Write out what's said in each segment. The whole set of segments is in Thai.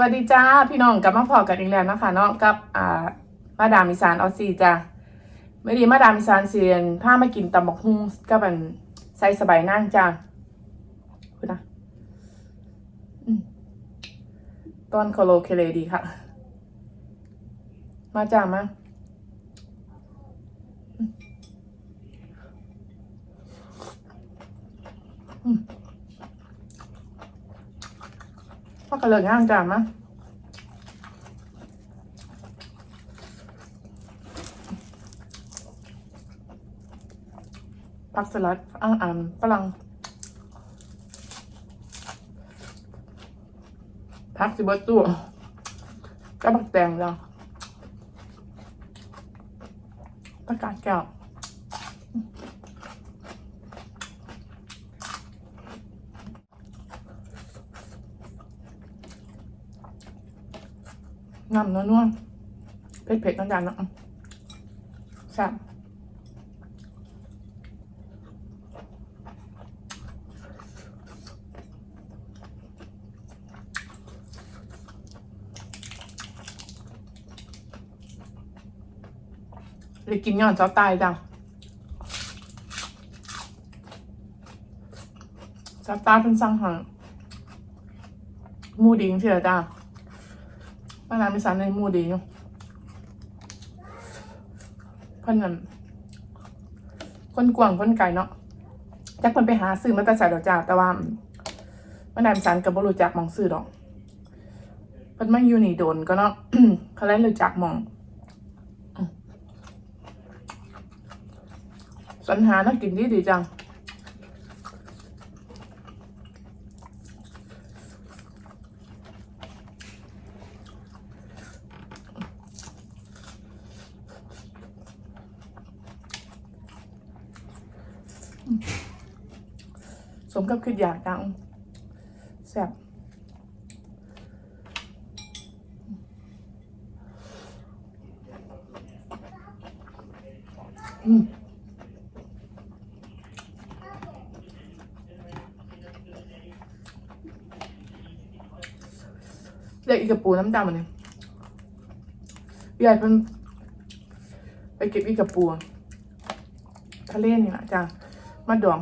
วัสดีจ้าพี่น้องกลับมาพอกันอีกแล้วนะคะเนาะกับอ่ามาดามอีสานออซี่จ้าไม่ดีมาดามอีสานเซียนพามากินตำบักฮุ่งกับมันใส่สบายนั่งจ้าคุณนะตอนโคโลเคเลดีค่ะ มาจ้ามาอืม มพ่อกระเลิกย่างจานมะผักสลัดอ่างอ่านฝรั่งผักสิบตัวก็ผักแตงจ้ะผักกาดแก้ว งำนัวๆเผ็ดๆนั่นจานเนาะแซ่บเลยกินย้อนเจ้าตายจังเจ้าตายเป็นสังหาหมูดิงเสียจ้า บ้านน้ำมีสารในหมูดีอยู่เพิ่นนั่นคนกวางคนไก่เนาะจักเพิ่นไปหาซื้อมาแต่ใส่ดอกจ้าแต่ว่าบ้านน้ำมีสารกับบรูจักมองซื้อดอกเพิ่นมาอยู่นี่โดนก็เนาะเขาเล่นรู้จักมองสัญหาน่ากินดีดีจัง สมกับคืออยากจังแซ่บอืมเด็กอีกกระปูน้ำดำอันนี้ใหญ่เป็นไปเก็บอีกกระปูทะเลนี่แหละจ้า มาดอง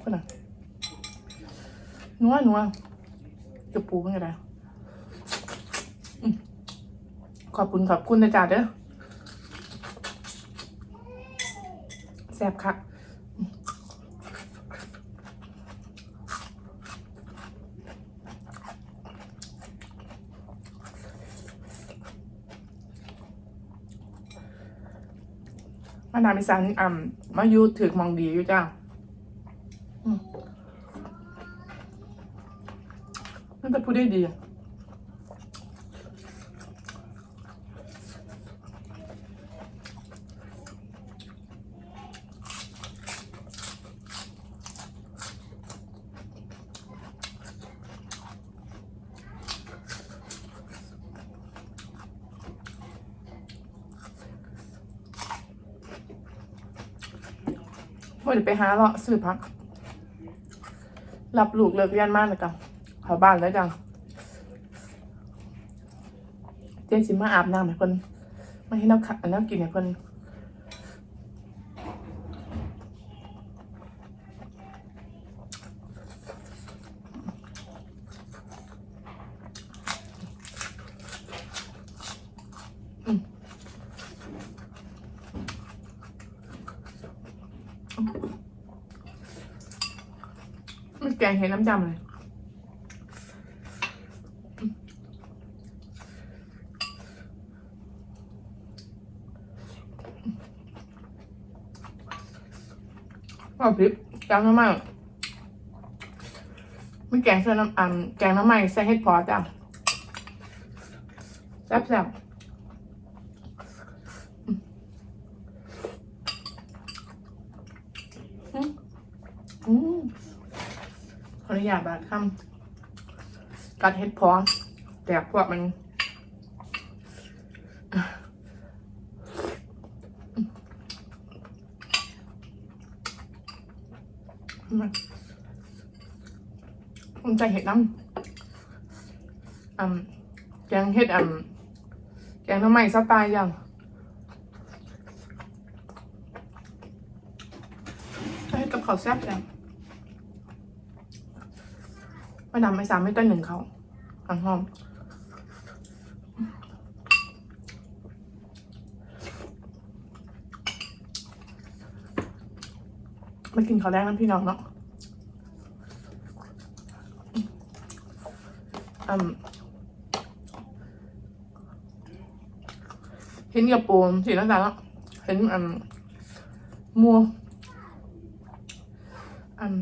คนน่ะนัวนัวจะปูเป็นไงได้ขอบคุณขอบคุณนะจ๊ะเด้อแซ่บคัก มาดามอีสานอ่ำมาอยู่ถือมองดีอยู่จ้ามันจะพูดได้ดีอะ ว่าเดี๋ยวไปหาเลาะซื้อพัก รับลูกเลิกเรียนมากเลยจ้ะขอบ้านแล้วจังเจนสิมาอาบน้ำให้เพิ่นไม่ให้น้ำขัดน้ำกินให้เพิ่น กงเห็ดน้ำจำเลยข้าพริกแกงน้ำมันไม่แกงใส่น้ำอ่ำแกงน้ำมันใส่เห็ดพอจ้ะแซ่บแซ่บอืม ขออนุญาตบาดคำกัดเห็ดพอแต่พวกมันมันใจเห็ดน้ำอืมแกงเฮ็ดอืมแกงทำไมสไตล์ยังให้กับเขาวแซ่บจัง ไม่นำไม่สามไม่ต้นหนึ่งเขาอันหอมมากินข้าวแรกน้ำพี่น้องเนาะอืมเห็นกับปูนสีน้ำตาลแล้วเห็นอืมมัวอืม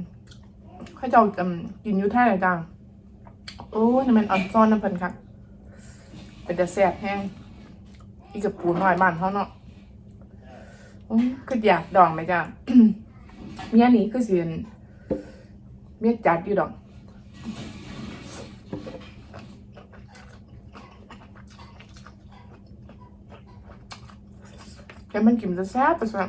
ข้า เจ้าอืมกินอยูแท้เลยจ้าโอ้ยนี่มันอ่อนซ้อนน้ำเพิ่นค่ะเป็นแต่แซ่บแห้งอีกกับปูน้อยบ้านเขาเนาะอืมคืออยากดองไหมจ้าเมียนี้คือเสียนเมียจัดอยู่ดอกแต่มันกินจะแซ่บไปสั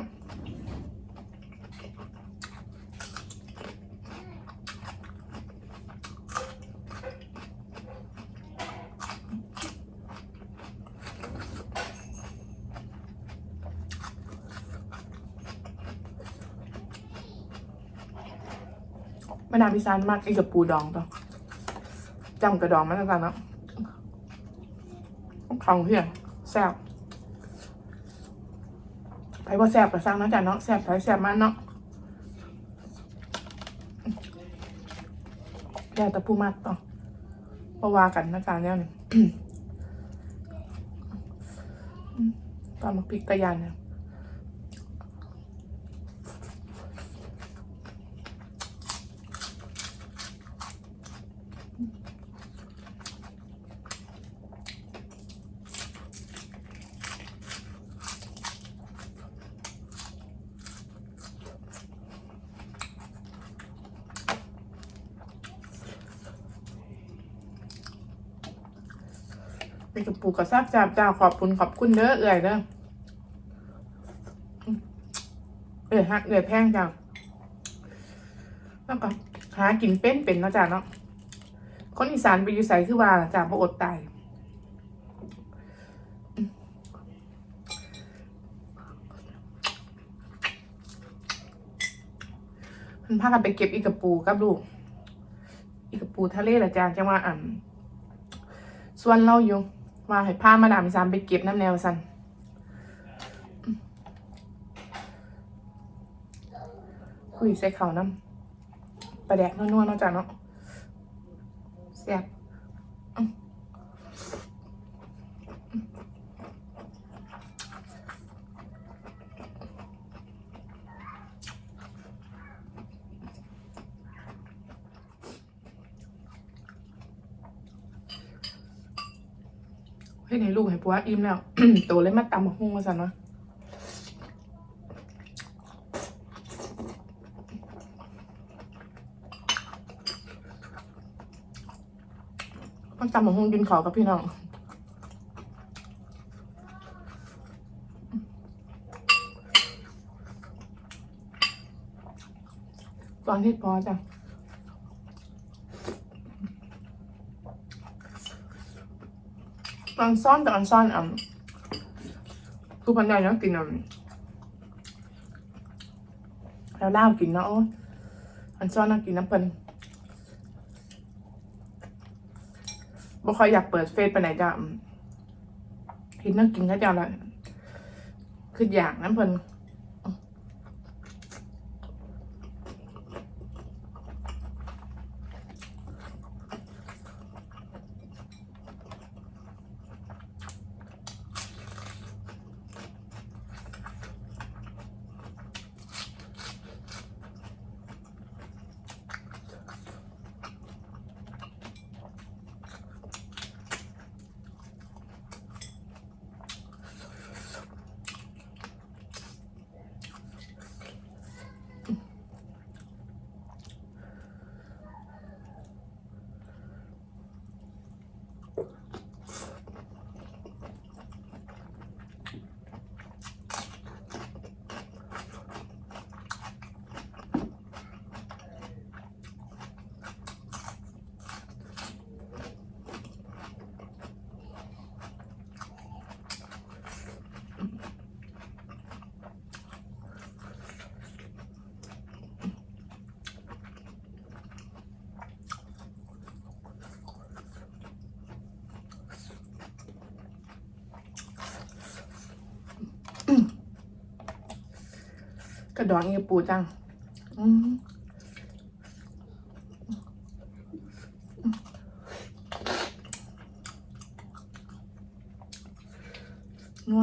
มะนาวพิซานมากไอ้กับปูดองต่อจำกระดองมันต่างๆเนาะของเพียแซ่บไปว่าแซ่บกับสร้างนะจ้ะเนาะแซ่บไปแซ่บมันเนาะแย่แต่ผู้มากต่อมาว่ากันนะจ๊ะเนี่ยนี่ตอนมาพริกตะยานเนี่ย เป็นกระปุกกระซับจาบจ้าขอบคุณขอบคุณเด้อเอื่อยเด้อเอื่อยฮะเอื่อยแพงจ้าแล้วก็หากินเป็นเป็นเนาะจ้าเนาะคนอีสานไปอยู่ใส่คือว่าจ้าบ่อดตายมันพากันไปเก็บอีกระปูกับลูก อีกกระปูทะเลละจ้าจังว่าอ่ำส่วนเราอยู่ มาให้พามาดามอีสามไปเก็บน้ำแนวสันคุยใส่เขาน้ำประแดกนัวๆนอกจากเนาะแซ่บ ให้ในลูกให้ปัวอิ่มแล้ว โตเลยมาตำบักหุ่งมาสันวะมันตำบักหุ่งกินขอกับพี่น้องตอนที่พอจ้ะ อนซ่อนแต่อันซ่อนอะคือพันใหญ่เนาะกินอะแล้วเล่ากินเนาะอันซ่อนน่ากินน้ำเปิ้ลบ่ค่อยอยากเปิดเฟซไปไหนจ้ะอืมเห็นน่ากินก็จะละคืออยากน้ำเปิ้ล กระดองอีปูจัง อืมนัว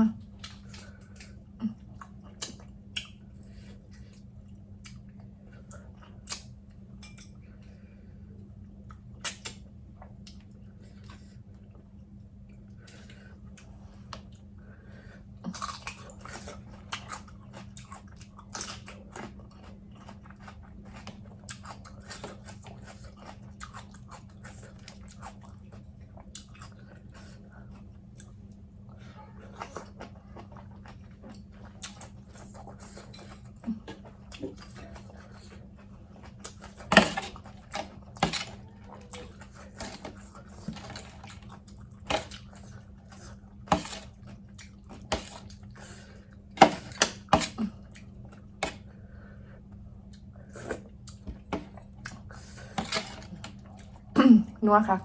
นัวค่ะ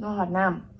นัวหอดน้ำ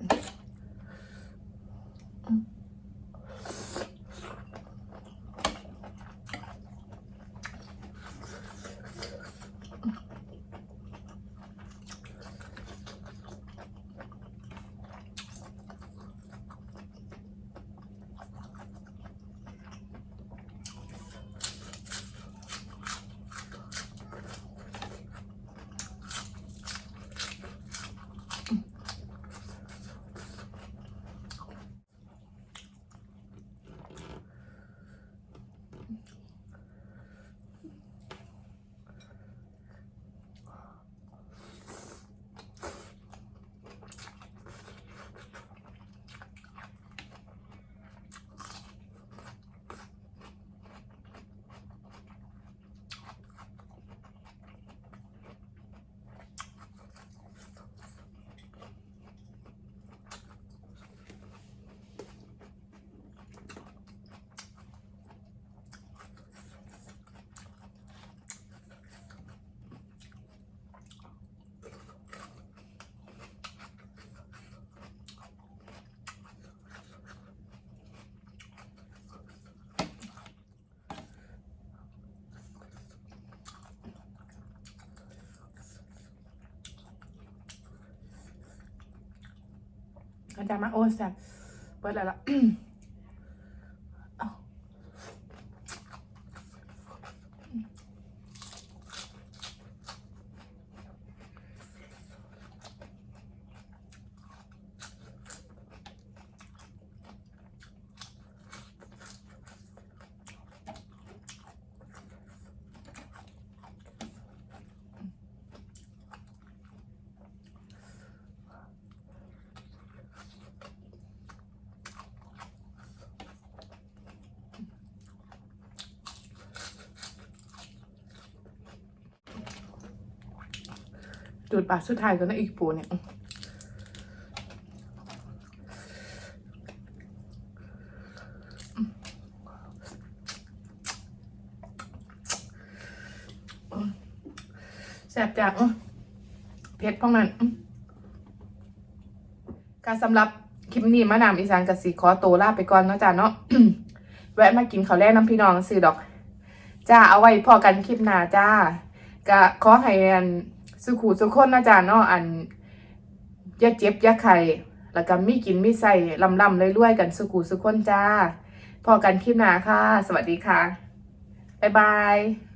อาจารย์มาโอ้แซ่บเปิดแล้วล่ะ จุดปากสุดท้ายก็นะอีกปูเนี่ยแซ่บจังเผ็ดพองนั้นการสำหรับคลิปนี้มานามอีสานกับสีขอตัวลาไปก่อนเนาะจ้าเนาะแวะมากินข้าวแรกน้ำพี่น้องซื้อดอก จ้าเอาไว้พอกันคลิปหน้าจ้าก็ขอให้ สุขูสุขคนนะจ้าเนาะอันยาเจ็บยาไข่แล้วก็มีกินมีใส่ลำลำเรวยๆกันสุขูสุขคนจ้าพอกันคลิปหน้าค่ะ สวัสดีค่ะ บ๊ายบาย